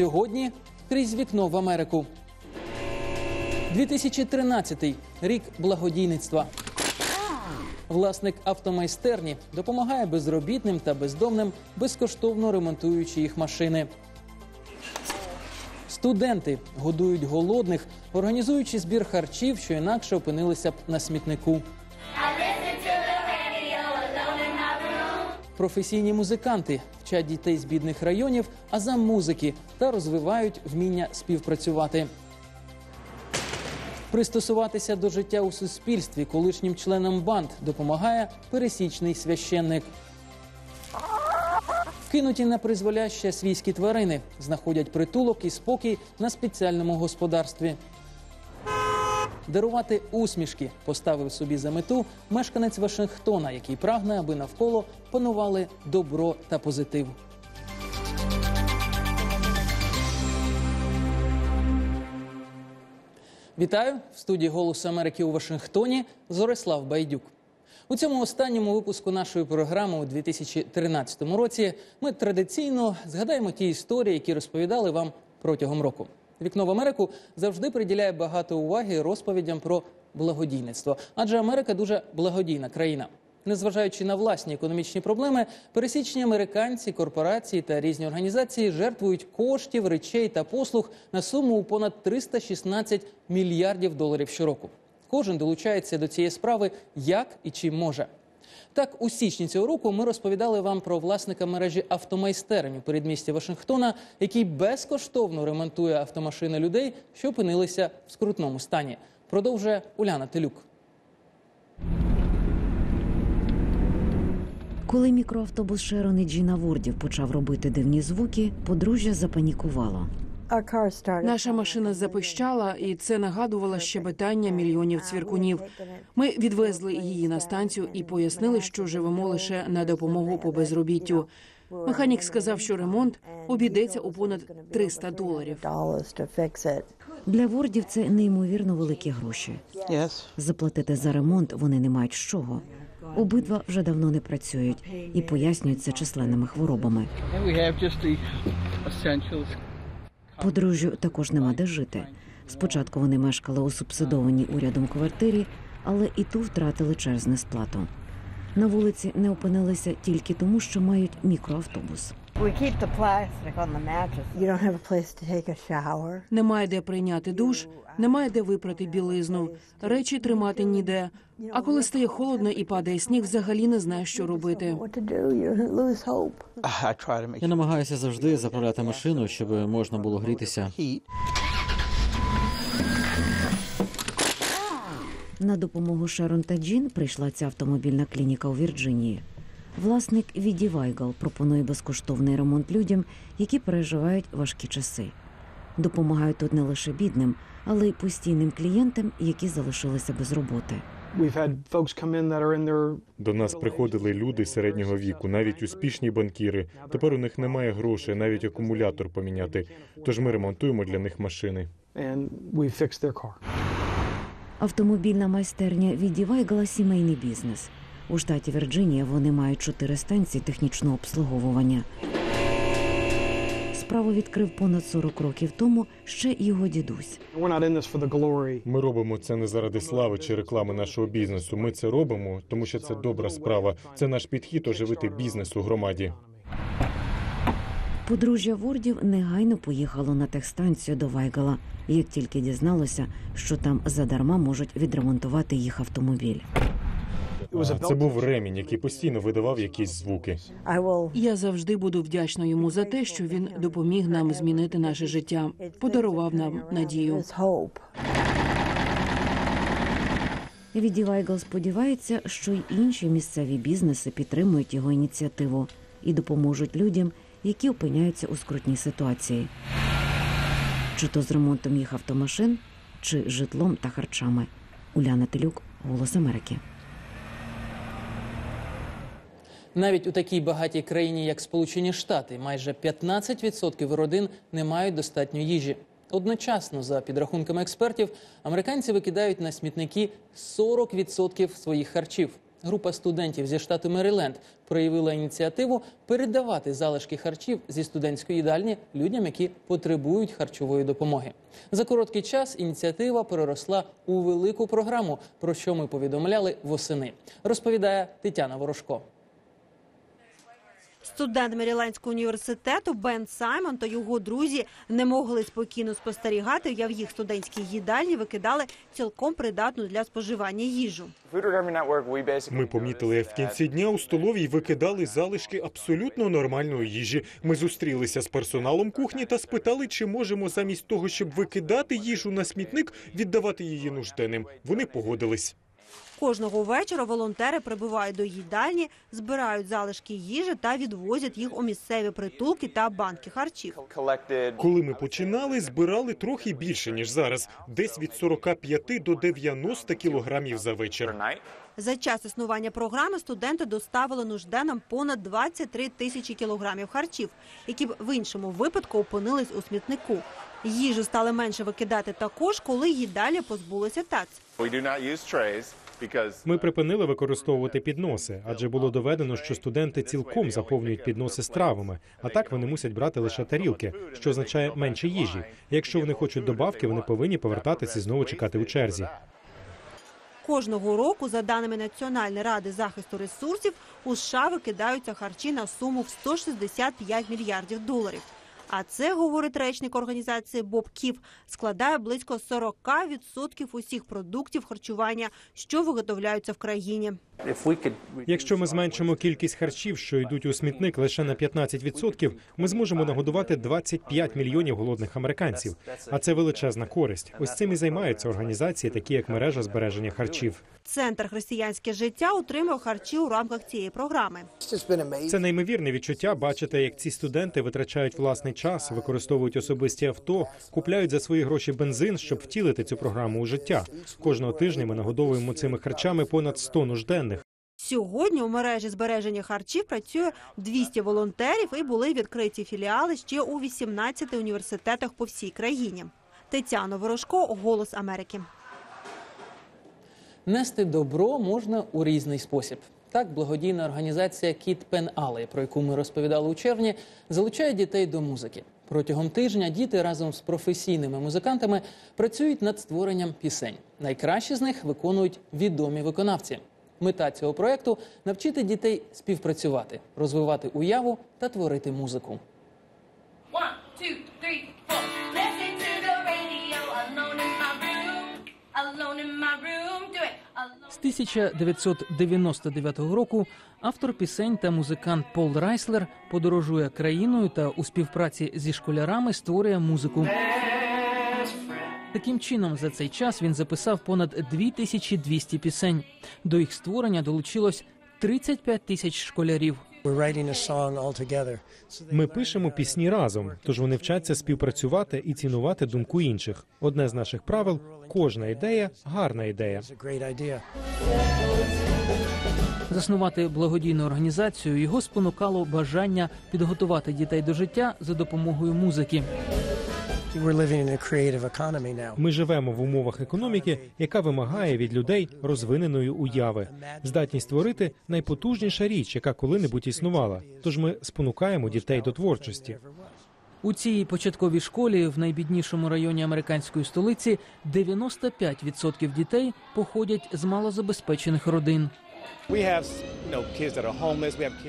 Сьогодні крізь вікно в Америку. 2013 рік благодійництва. Власник автомайстерні допомагає безробітним та бездомним, безкоштовно ремонтуючи їх машини. Студенти годують голодних, організуючи збір харчів, що інакше опинилися б на смітнику. Професійні музиканти вчать дітей з бідних районів азам музики та розвивають вміння співпрацювати. Пристосуватися до життя у суспільстві колишнім членам банд допомагає пересічний священник. Кинуті на призволяще свійські тварини знаходять притулок і спокій на спеціальному господарстві. Дарувати усмішки поставив собі за мету мешканець Вашингтона, який прагне, аби навколо панували добро та позитив. Вітаю в студії Голосу Америки у Вашингтоні. Зорислав Байдюк. У цьому останньому випуску нашої програми у 2013 році ми традиційно згадаємо ті історії, які розповідали вам протягом року. Вікно в Америку завжди приділяє багато уваги розповідям про благодійництво, адже Америка дуже благодійна країна. Незважаючи на власні економічні проблеми, пересічні американці, корпорації та різні організації жертвують коштів, речей та послуг на суму у понад 316 мільярдів доларів щороку. Кожен долучається до цієї справи як і чим може. Так, у січні цього року ми розповідали вам про власника мережі автомайстерень у передмісті Вашингтона, який безкоштовно ремонтує автомашини людей, що опинилися в скрутному стані. Продовжує Уляна Телюк. Коли мікроавтобус Шерон і Джіна Вордів почав робити дивні звуки, подружжя запанікувало. Наша машина запищала, і це нагадувало щебетання мільйонів цвіркунів. Ми відвезли її на станцію і пояснили, що живемо лише на допомогу по безробіттю. Механік сказав, що ремонт обійдеться у понад 300 доларів. Для Вордів це неймовірно великі гроші. Заплатити за ремонт вони не мають з чого. Обидва вже давно не працюють і пояснюють це численними хворобами. Подружжю також нема де жити. Спочатку вони мешкали у субсидованій урядом квартирі, але і ту втратили через несплату. На вулиці не опинилися тільки тому, що мають мікроавтобус. Немає де прийняти душ, немає де випрати білизну, речі тримати ніде. А коли стає холодно і падає сніг, взагалі не знаю, що робити. Я намагаюся завжди заправляти машину, щоб можна було грітися. На допомогу Шерон та Джін прийшла ця автомобільна клініка у Вірджинії. Власник Віді Вайгал пропонує безкоштовний ремонт людям, які переживають важкі часи. Допомагають тут не лише бідним, але й постійним клієнтам, які залишилися без роботи. До нас приходили люди середнього віку, навіть успішні банкіри. Тепер у них немає грошей, навіть акумулятор поміняти. Тож ми ремонтуємо для них машини. Автомобільна майстерня віддівайгала – сімейний бізнес. У штаті Вірджинія вони мають чотири станції технічного обслуговування. Справу відкрив понад 40 років тому ще його дідусь. Ми робимо це не заради слави чи реклами нашого бізнесу. Ми це робимо, тому що це добра справа. Це наш підхід оживити бізнес у громаді. Подружжя Вордів негайно поїхало на техстанцію до Вайгала, як тільки дізналося, що там задарма можуть відремонтувати їх автомобіль. Це був ремінь, який постійно видавав якісь звуки. Я завжди буду вдячна йому за те, що він допоміг нам змінити наше життя, подарував нам надію. Віді Вайгал сподівається, що й інші місцеві бізнеси підтримують його ініціативу і допоможуть людям, які опиняються у скрутній ситуації, чи то з ремонтом їх автомашин, чи житлом та харчами. Уляна Телюк, Голос Америки. Навіть у такій багатій країні, як Сполучені Штати, майже 15% родин не мають достатньо їжі. Одночасно, за підрахунками експертів, американці викидають на смітники 40% своїх харчів. Група студентів зі штату Мериленд проявила ініціативу передавати залишки харчів зі студентської їдальні людям, які потребують харчової допомоги. За короткий час ініціатива переросла у велику програму, про що ми повідомляли восени. Розповідає Тетяна Ворожко. Студент Мерілендського університету Бен Саймон та його друзі не могли спокійно спостерігати, як в їх студентській їдальні викидали цілком придатну для споживання їжу. Ми помітили, як в кінці дня у столовій викидали залишки абсолютно нормальної їжі. Ми зустрілися з персоналом кухні та спитали, чи можемо замість того, щоб викидати їжу на смітник, віддавати її нужденним. Вони погодились. Кожного вечора волонтери прибувають до їдальні, збирають залишки їжі та відвозять їх у місцеві притулки та банки харчів. Коли ми починали, збирали трохи більше ніж зараз, десь від 45 до 90 кілограмів за вечір. За час існування програми студенти доставили нужденним понад 23 тисячі кілограмів харчів, які б в іншому випадку опинились у смітнику. Їжу стали менше викидати також, коли їдалі позбулися тац. Ми припинили використовувати підноси, адже було доведено, що студенти цілком заповнюють підноси стравами, а так вони мусять брати лише тарілки, що означає менше їжі. Якщо вони хочуть добавки, вони повинні повертатися і знову чекати у черзі. Кожного року, за даними Національної ради захисту ресурсів, у США викидаються харчі на суму в 165 мільярдів доларів. А це, говорить речник організації Боб Ків, складає близько 40% усіх продуктів харчування, що виготовляються в країні. Якщо ми зменшимо кількість харчів, що йдуть у смітник лише на 15%, ми зможемо нагодувати 25 мільйонів голодних американців. А це величезна користь. Ось цим і займаються організації, такі як мережа збереження харчів. Центр християнське життя утримує харчі у рамках цієї програми. Це неймовірне відчуття бачити, як ці студенти витрачають власний час, використовують особисті авто, купляють за свої гроші бензин, щоб втілити цю програму у життя. Кожного тижня ми нагодовуємо цими харчами понад 100 нужденних. Сьогодні у мережі збереження харчів працює 200 волонтерів і були відкриті філіали ще у 18 університетах по всій країні. Тетяна Ворожко, Голос Америки. Нести добро можна у різний спосіб. Так, благодійна організація Кіт Пен Алей, про яку ми розповідали у червні, залучає дітей до музики. Протягом тижня діти разом з професійними музикантами працюють над створенням пісень. Найкращі з них виконують відомі виконавці. Мета цього проекту навчити дітей співпрацювати, розвивати уяву та творити музику. One, two, three, four. Listen to the radio, alone in my room, alone in my room. Do it. З 1999 року автор пісень та музикант Пол Райслер подорожує країною та у співпраці зі школярами створює музику. Таким чином, за цей час він записав понад 2200 пісень. До їх створення долучилось 35 тисяч школярів. Ми пишемо пісні разом, тож вони вчаться співпрацювати і цінувати думку інших. Одне з наших правил кожна ідея гарна ідея. Заснувати благодійну організацію його спонукало бажання підготувати дітей до життя за допомогою музики. Ми живемо в умовах економіки, яка вимагає від людей розвиненої уяви, здатність створити найпотужніша річ, яка коли-небудь існувала. Тож ми спонукаємо дітей до творчості. У цій початковій школі в найбіднішому районі американської столиці 95% дітей походять з малозабезпечених родин.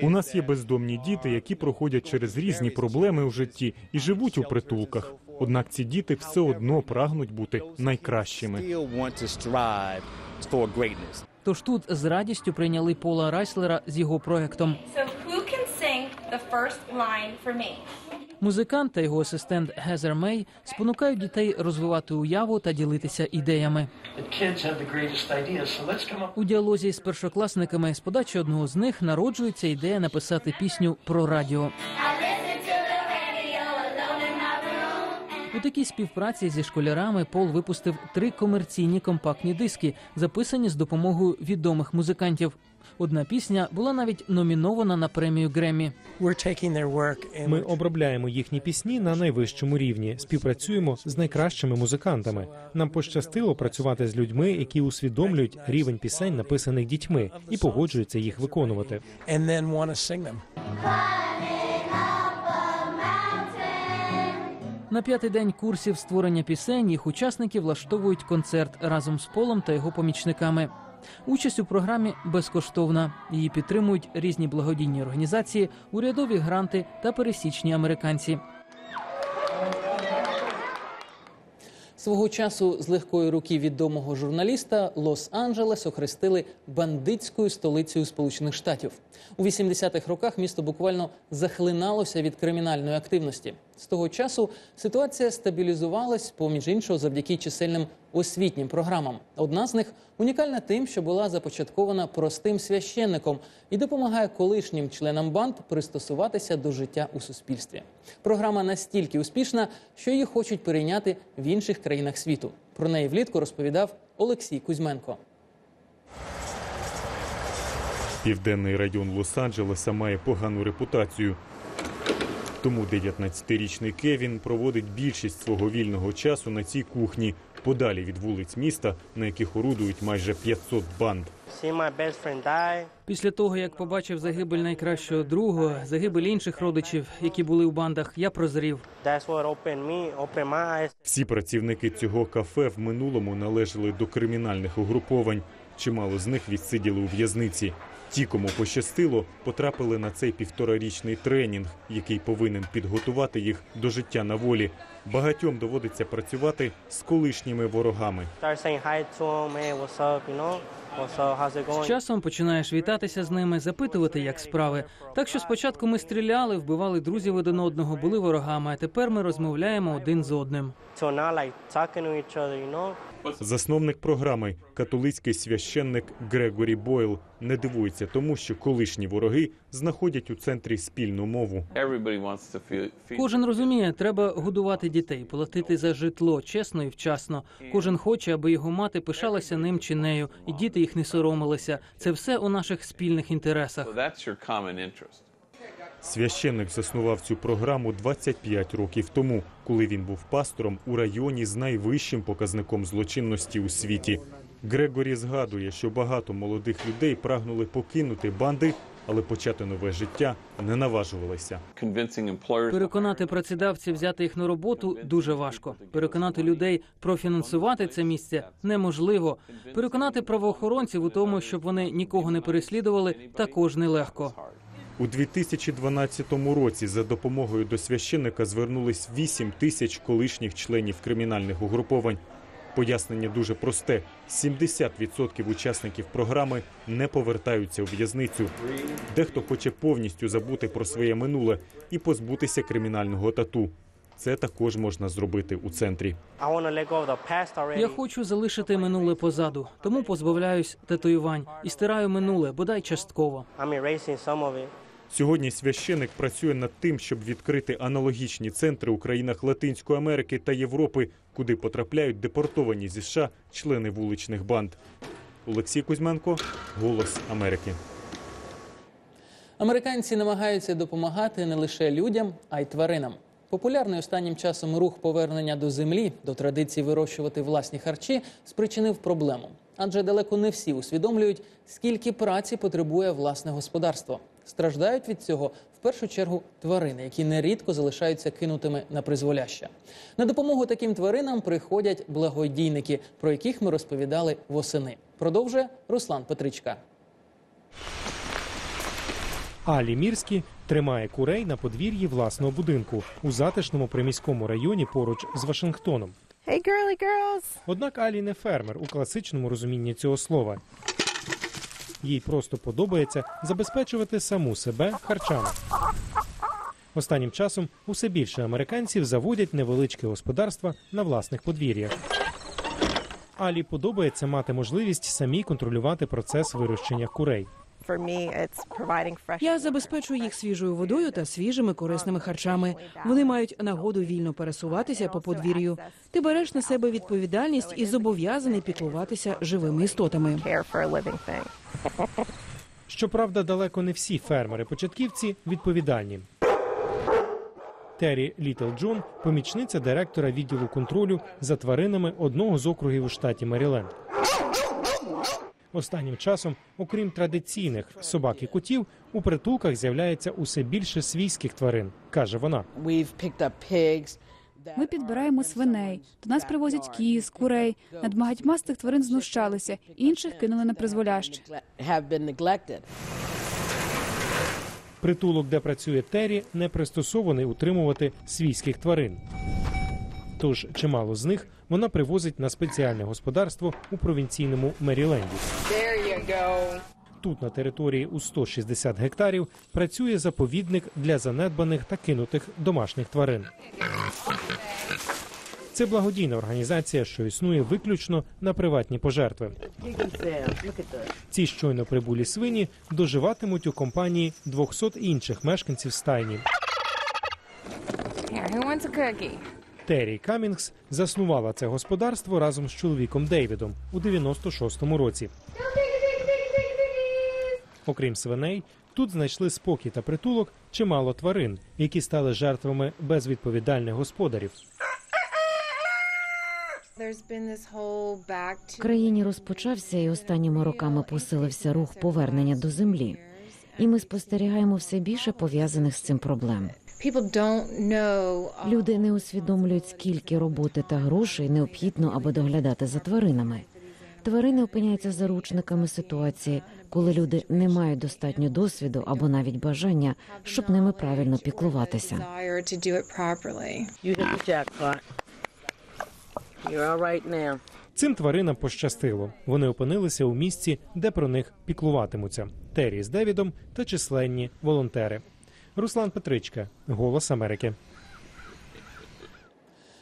У нас є бездомні діти, які проходять через різні проблеми у житті і живуть у притулках. Однак ці діти все одно прагнуть бути найкращими. Тож тут з радістю прийняли Пола Райслера з його проектом. Музикант та його асистент Гезер Мей спонукають дітей розвивати уяву та ділитися ідеями. У діалозі з першокласниками з подачі одного з них народжується ідея написати пісню про радіо. У такій співпраці зі школярами Пол випустив три комерційні компактні диски, записані з допомогою відомих музикантів. Одна пісня була навіть номінована на премію Греммі. Ми обробляємо їхні пісні на найвищому рівні, співпрацюємо з найкращими музикантами. Нам пощастило працювати з людьми, які усвідомлюють рівень пісень, написаних дітьми, і погоджуються їх виконувати. На п'ятий день курсів створення пісень їх учасники влаштовують концерт разом з Полом та його помічниками. Участь у програмі безкоштовна. Її підтримують різні благодійні організації, урядові гранти та пересічні американці. Свого часу з легкої руки відомого журналіста Лос-Анджелес охрестили бандитською столицею Сполучених Штатів. У 80-х роках місто буквально захлиналося від кримінальної активності. З того часу ситуація стабілізувалась, поміж іншого, завдяки чисельним освітнім програмам. Одна з них унікальна тим, що була започаткована простим священником і допомагає колишнім членам банд пристосуватися до життя у суспільстві. Програма настільки успішна, що її хочуть перейняти в інших країнах світу. Про неї влітку розповідав Олексій Кузьменко. Південний район Лос-Анджелеса має погану репутацію. Тому 19-річний Кевін проводить більшість свого вільного часу на цій кухні, подалі від вулиць міста, на яких орудують майже 500 банд. Після того, як побачив загибель найкращого друга, загибель інших родичів, які були у бандах, я прозрів. Всі працівники цього кафе в минулому належали до кримінальних угруповань. Чимало з них відсиділи у в'язниці. Ті, кому пощастило, потрапили на цей півторарічний тренінг, який повинен підготувати їх до життя на волі. Багатьом доводиться працювати з колишніми ворогами. З часом починаєш вітатися з ними, запитувати, як справи. Так що спочатку ми стріляли, вбивали друзів один одного, були ворогами. А тепер ми розмовляємо один з одним. Засновник програми, католицький священник Грегорі Бойл, не дивується тому, що колишні вороги знаходять у центрі спільну мову. Кожен розуміє, треба годувати дітей, платити за житло чесно і вчасно. Кожен хоче, аби його мати пишалася ним чи нею, і діти їх не соромилися. Це все у наших спільних інтересах. Священник заснував цю програму 25 років тому, коли він був пастором у районі з найвищим показником злочинності у світі. Грегорі згадує, що багато молодих людей прагнули покинути банди, але почати нове життя не наважувалися. Переконати працедавців взяти їх на роботу дуже важко. Переконати людей профінансувати це місце неможливо. Переконати правоохоронців у тому, щоб вони нікого не переслідували, також нелегко. У 2012 році за допомогою до священника звернулись 8 тисяч колишніх членів кримінальних угруповань. Пояснення дуже просте: 70% учасників програми не повертаються у в'язницю. Дехто хоче повністю забути про своє минуле і позбутися кримінального тату. Це також можна зробити у центрі. Я хочу залишити минуле позаду, тому позбавляюсь татуювань і стираю минуле, бодай частково. Сьогодні священик працює над тим, щоб відкрити аналогічні центри у країнах Латинської Америки та Європи, куди потрапляють депортовані зі США члени вуличних банд. Олексій Кузьменко, Голос Америки. Американці намагаються допомагати не лише людям, а й тваринам. Популярний останнім часом рух повернення до землі, до традиції вирощувати власні харчі, спричинив проблему. Адже далеко не всі усвідомлюють, скільки праці потребує власне господарство. Страждають від цього в першу чергу тварини, які нерідко залишаються кинутими на призволяще. На допомогу таким тваринам приходять благодійники, про яких ми розповідали восени. Продовжує Руслан Петричка. Алі Мірські тримає курей на подвір'ї власного будинку у затишному приміському районі поруч з Вашингтоном. Hey, girly girls. Однак Алі не фермер у класичному розумінні цього слова. Їй просто подобається забезпечувати саму себе харчами. Останнім часом усе більше американців заводять невеличке господарства на власних подвір'ях. Алі подобається мати можливість самі контролювати процес вирощення курей. Я забезпечую їх свіжою водою та свіжими корисними харчами. Вони мають нагоду вільно пересуватися по подвір'ю. Ти береш на себе відповідальність і зобов'язаний піклуватися живими істотами. Щоправда, далеко не всі фермери-початківці відповідальні. Террі Літл Джон – помічниця директора відділу контролю за тваринами одного з округів у штаті Меріленд. Останнім часом, окрім традиційних собак і котів, у притулках з'являється усе більше свійських тварин, каже вона. Ми підбираємо свиней. До нас привозять кіз, курей. Над багатьма з цих тварин знущалися, інших кинули на призволяще. Притулок, де працює Террі, не пристосований утримувати свійських тварин. Тож чимало з них вона привозить на спеціальне господарство у провінційному Меріленді. Тут на території у 160 гектарів працює заповідник для занедбаних та кинутих домашніх тварин. Це благодійна організація, що існує виключно на приватні пожертви. Ці щойно прибулі свині доживатимуть у компанії 200 інших мешканців стайні. Террі Камінгс заснувала це господарство разом з чоловіком Дейвідом у 96-му році. Окрім свиней, тут знайшли спокій та притулок чимало тварин, які стали жертвами безвідповідальних господарів. В країні розпочався і останніми роками посилився рух повернення до землі. І ми спостерігаємо все більше пов'язаних з цим проблем. Люди не усвідомлюють, скільки роботи та грошей необхідно, аби доглядати за тваринами. Тварини опиняються заручниками ситуації, коли люди не мають достатньо досвіду або навіть бажання, щоб ними правильно піклуватися. Цим тваринам пощастило. Вони опинилися у місці, де про них піклуватимуться. Террі з Девідом та численні волонтери. Руслан Петричка, Голос Америки.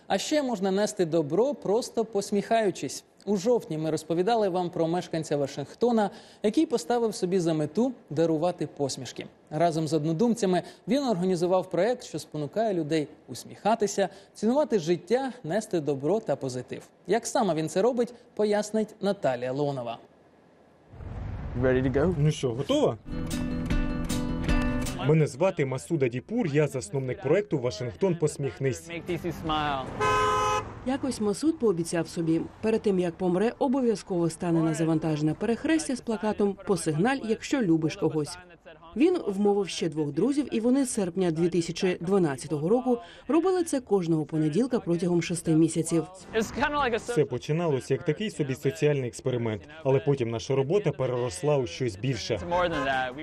А ще можна нести добро, просто посміхаючись. У жовтні ми розповідали вам про мешканця Вашингтона, який поставив собі за мету дарувати посмішки. Разом з однодумцями він організував проект, що спонукає людей усміхатися, цінувати життя, нести добро та позитив. Як саме він це робить, пояснить Наталія Лонова. Ready to go? Ну що, готова? Мене звати Масуда Діпур, я засновник проекту Вашингтон Посміхнись. Якось Масуд пообіцяв собі, перед тим як помре, обов'язково стане на завантажене перехрестя з плакатом Посигналь, якщо любиш когось. Він вмовив ще двох друзів, і вони з серпня 2012 року робили це кожного понеділка протягом шести місяців. Все починалося як такий собі соціальний експеримент, але потім наша робота переросла у щось більше.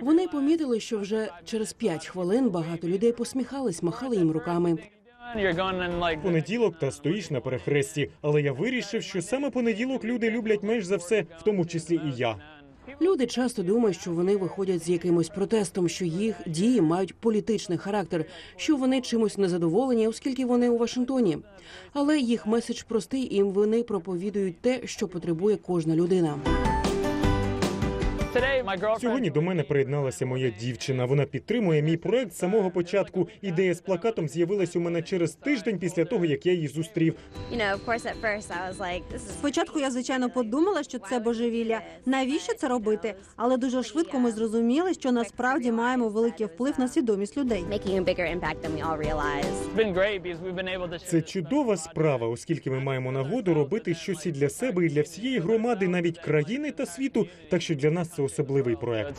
Вони помітили, що вже через п'ять хвилин багато людей посміхались, махали їм руками. Понеділок та стоїш на перехресті, але я вирішив, що саме понеділок люди люблять менш за все, в тому числі і я. Люди часто думають, що вони виходять з якимось протестом, що їх дії мають політичний характер, що вони чимось незадоволені, оскільки вони у Вашингтоні. Але їх меседж простий, і вони проповідують те, що потребує кожна людина. Сьогодні до мене приєдналася моя дівчина. Вона підтримує мій проект з самого початку. Ідея з плакатом з'явилась у мене через тиждень після того, як я її зустрів. Спочатку я звичайно подумала, що це божевілля. Навіщо це робити? Але дуже швидко ми зрозуміли, що насправді маємо великий вплив на свідомість людей. Це чудова справа, оскільки ми маємо нагоду робити щось і для себе, і для всієї громади, навіть країни та світу. Так що для нас це особливий проект.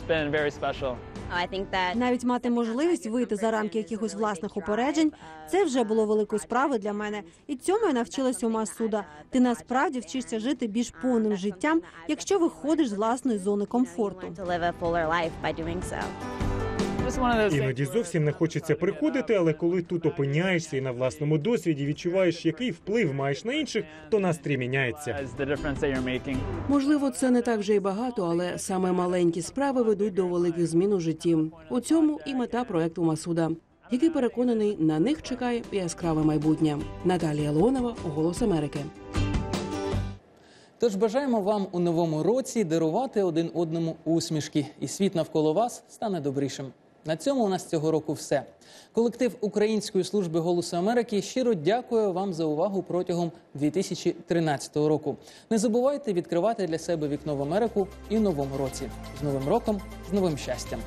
Навіть мати можливість вийти за рамки якихось власних упереджень, це вже було великою справою для мене. І цьому я навчилась у Масуда. Ти насправді вчишся жити більш повним життям, якщо виходиш з власної зони комфорту. Іноді зовсім не хочеться приходити, але коли тут опиняєшся і на власному досвіді відчуваєш, який вплив маєш на інших, то настрій міняється. Можливо, це не так вже й багато, але саме маленькі справи ведуть до великих змін у житті. У цьому і мета проекту Масуда, який переконаний на них чекає яскраве майбутнє. Наталія Леонова, Голос Америки. Тож бажаємо вам у новому році дарувати один одному усмішки, і світ навколо вас стане добрішим. На цьому у нас цього року все. Колектив Української служби голосу Америки щиро дякує вам за увагу протягом 2013 року. Не забувайте відкривати для себе вікно в Америку і новому році. З новим роком, з новим щастям.